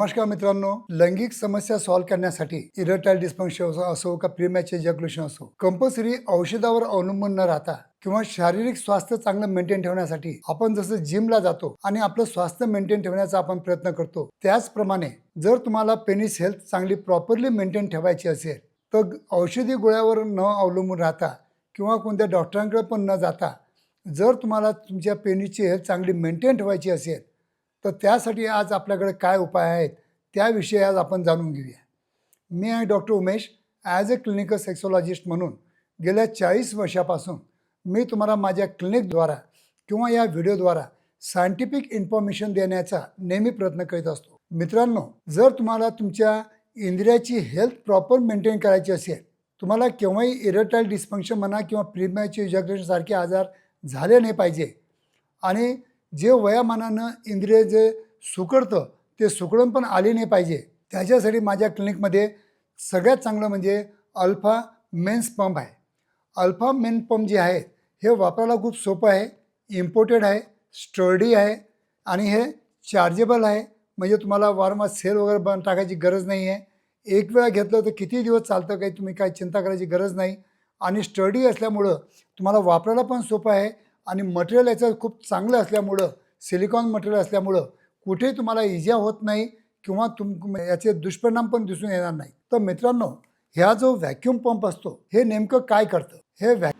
नमस्कार मित्रांनो लैंगिक समस्या सॉल्व्ह करण्यासाठी इरेटाईल डिस्फंक्शन असो का प्रिमॅचे जगलुशन असो कंपल्सरी औषधावर अवलंबून न राहता किंवा शारीरिक स्वास्थ्य चांगलं मेंटेन ठेवण्यासाठी आपण जसं जिमला जातो आणि आपलं स्वास्थ्य मेंटेन ठेवण्याचा आपण प्रयत्न करतो त्याचप्रमाणे जर तुम्हाला पेनिस हेल्थ चांगली प्रॉपरली मेंटेन ठेवायची असेल तर औषधी गोळ्यावर न अवलंबून राहता किंवा कोणत्या डॉक्टरांकडे पण न जाता जर तुम्हाला तुमच्या पेनीची हेल्थ चांगली मेंटेन ठेवायची असेल तर त्यासाठी आज आपल्याकडे काय उपाय आहेत त्याविषयी आज आपण जाणून घेऊया. मी आहे doctor Umesh as a clinical sexologist म्हणून गेल्या चाळीस वर्षापासून मी तुम्हाला माझ्या क्लिनिकद्वारा किंवा या व्हिडिओद्वारा सायंटिफिक इन्फॉर्मेशन देण्याचा नेहमी प्रयत्न करीत असतो. मित्रांनो जर तुम्हाला तुमच्या इंद्रियाची हेल्थ प्रॉपर मेंटेन करायची असेल तुम्हाला केव्हाही इरेटाईल डिस्फंक्शन म्हणा किंवा प्रिमॅची इजॅक्युलेशन आजार झाले नाही पाहिजे आणि जे वयामानानं इंद्रिय जे सुकडतं ते सुकडून पण आले नाही पाहिजे. त्याच्यासाठी माझ्या क्लिनिकमध्ये सगळ्यात चांगलं म्हणजे अल्फा मेन्स पंप आहे. अल्फा मेन पंप जे आहे हे वापरायला खूप सोपं आहे इम्पोर्टेड आहे स्टर्डी आहे आणि हे चार्जेबल आहे. म्हणजे तुम्हाला वारंवार सेल वगैरे बन टाकायची गरज नाही आहे. एक वेळा घेतलं तर किती दिवस चालतं काही तुम्ही काही चिंता करायची गरज नाही. आणि स्टडी असल्यामुळं तुम्हाला वापरायला पण सोपं आहे आणि मटेरियल याचं खूप चांगलं असल्यामुळं सिलिकॉन मटेरियल असल्यामुळं कुठेही तुम्हाला इजा होत नाही किंवा तुम याचे दुष्परिणाम पण दिसून येणार नाही. तर मित्रांनो ह्या जो व्हॅक्यूम पंप असतो हे नेमकं काय करतं? हे व्हॅ